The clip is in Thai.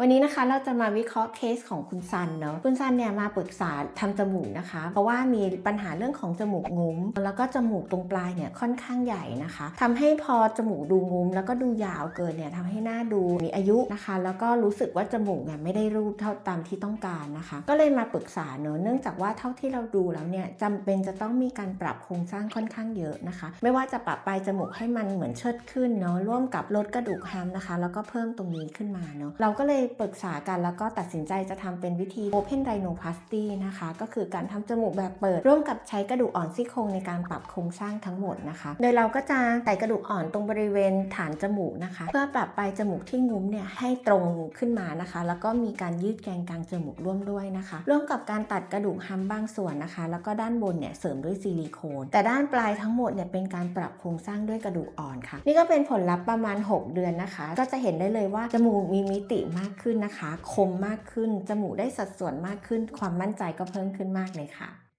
วันนี้นะคะเราจะมาวิเคราะห์เคสของคุณซันเนาะคุณซันเนี่ยมาปรึกษาทำจมูกนะคะ เพราะว่ามีปัญหาเรื่องของจมูกงุ้ม แล้วก็จมูกตรงปลายเนี่ยค่อนข้างใหญ่นะคะทำให้พอจมูกดูงุ้ม แล้วก็ดูยาวเกินเนี่ยทำให้หน้าดูมีอายุนะคะ แล้วก็รู้สึกว่าจมูกเนี่ยไม่ได้รูปเท่าตามที่ต้องการนะคะ ก็เลยมาปรึกษาเนอะเนื่องจากว่าเท่าที่เราดูแล้วเนี่ยจำเป็นจะต้องมีการปรับโครงสร้างค่อนข้างเยอะนะคะ ไม่ว่าจะปรับปลายจมูกให้มันเหมือนเชิดขึ้นเนาะร่วมกับลดกระดูกแฮมนะคะ แล้วก็เพิ่มตรงนี้ขึ้นมาเนาะเราก็เลยปรึกษากันแล้วก็ตัดสินใจจะทำเป็นวิธี Open Rhinoplasty นะคะ ก็คือการทำจมูกแบบเปิด ร่วมกับใช้กระดูกอ่อนซี่โครงในการปรับโครงสร้างทั้งหมดนะคะ โดยเราก็จะใส่กระดูกอ่อนตรงบริเวณฐานจมูกนะคะ เพื่อปรับปลายจมูกที่งุ้มเนี่ยให้ตรงขึ้นมานะคะ แล้วก็มีการยืดแกนกลางจมูกร่วมด้วยนะคะ ร่วมกับการตัดกระดูกฮัมบางส่วนนะคะ แล้วก็ด้านบนเนี่ยเสริมด้วยซิลิโคน แต่ด้านปลายทั้งหมดเนี่ยเป็นการปรับโครงสร้างด้วยกระดูกอ่อนค่ะ นี่ก็เป็นผลลัพธ์ประมาณ 6 เดือนนะคะ ก็จะเห็นได้เลยว่าจมูกมีมิติมากขึ้นนะคะ คมมากขึ้น จมูกได้สัดส่วนมากขึ้น ความมั่นใจก็เพิ่มขึ้นมากเลยค่ะ